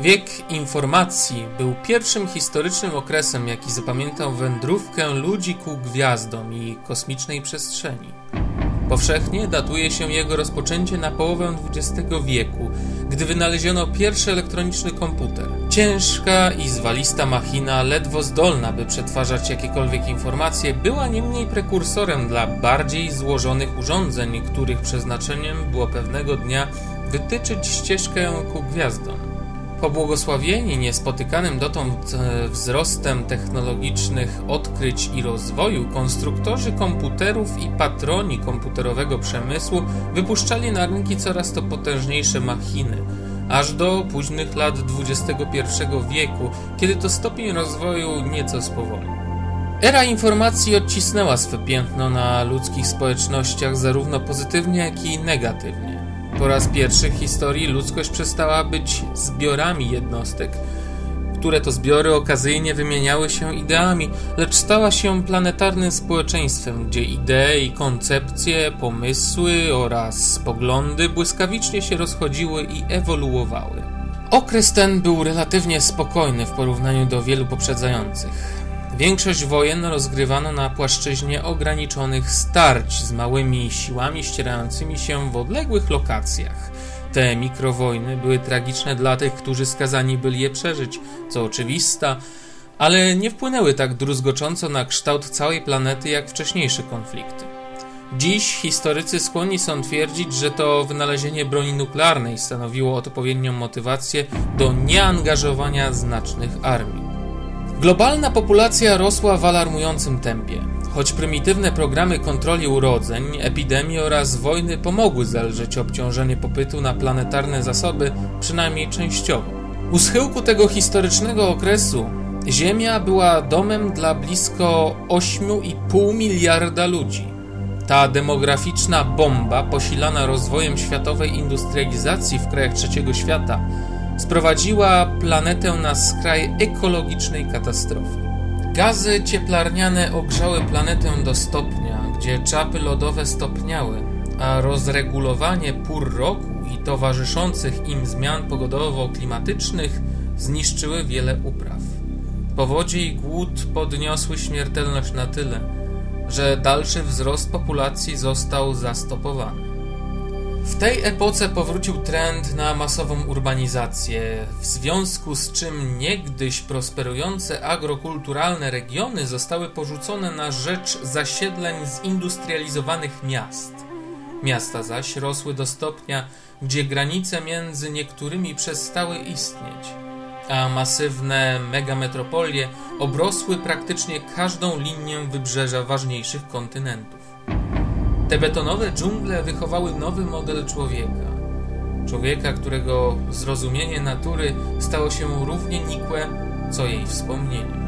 Wiek informacji był pierwszym historycznym okresem, jaki zapamiętał wędrówkę ludzi ku gwiazdom i kosmicznej przestrzeni. Powszechnie datuje się jego rozpoczęcie na połowę XX wieku, gdy wynaleziono pierwszy elektroniczny komputer. Ciężka i zwalista machina, ledwo zdolna, by przetwarzać jakiekolwiek informacje, była niemniej prekursorem dla bardziej złożonych urządzeń, których przeznaczeniem było pewnego dnia wytyczyć ścieżkę ku gwiazdom. Pobłogosławieni niespotykanym dotąd e, wzrostem technologicznych odkryć i rozwoju, konstruktorzy komputerów i patroni komputerowego przemysłu wypuszczali na rynki coraz to potężniejsze machiny, aż do późnych lat XXI wieku, kiedy to stopień rozwoju nieco spowolnił. Era informacji odcisnęła swe piętno na ludzkich społecznościach zarówno pozytywnie, jak i negatywnie. Po raz pierwszy w historii ludzkość przestała być zbiorami jednostek, które to zbiory okazyjnie wymieniały się ideami, lecz stała się planetarnym społeczeństwem, gdzie idee koncepcje, pomysły oraz poglądy błyskawicznie się rozchodziły i ewoluowały. Okres ten był relatywnie spokojny w porównaniu do wielu poprzedzających. Większość wojen rozgrywano na płaszczyźnie ograniczonych starć z małymi siłami ścierającymi się w odległych lokacjach. Te mikrowojny były tragiczne dla tych, którzy skazani byli je przeżyć, co oczywista, ale nie wpłynęły tak druzgocząco na kształt całej planety jak wcześniejsze konflikty. Dziś historycy skłonni są twierdzić, że to wynalezienie broni nuklearnej stanowiło odpowiednią motywację do nieangażowania znacznych armii. Globalna populacja rosła w alarmującym tempie. Choć prymitywne programy kontroli urodzeń, epidemii oraz wojny pomogły zelżeć obciążenie popytu na planetarne zasoby, przynajmniej częściowo. U schyłku tego historycznego okresu Ziemia była domem dla blisko 8,5 miliarda ludzi. Ta demograficzna bomba, posilana rozwojem światowej industrializacji w krajach trzeciego świata, sprowadziła planetę na skraj ekologicznej katastrofy. Gazy cieplarniane ogrzały planetę do stopnia, gdzie czapy lodowe stopniały, a rozregulowanie pór roku i towarzyszących im zmian pogodowo-klimatycznych zniszczyły wiele upraw. Powodzie i głód podniosły śmiertelność na tyle, że dalszy wzrost populacji został zastopowany. W tej epoce powrócił trend na masową urbanizację, w związku z czym niegdyś prosperujące agrokulturalne regiony zostały porzucone na rzecz zasiedleń zindustrializowanych miast. Miasta zaś rosły do stopnia, gdzie granice między niektórymi przestały istnieć, a masywne megametropolie obrosły praktycznie każdą linię wybrzeża ważniejszych kontynentów. Te betonowe dżungle wychowały nowy model człowieka. Człowieka, którego zrozumienie natury stało się równie nikłe, co jej wspomnienie.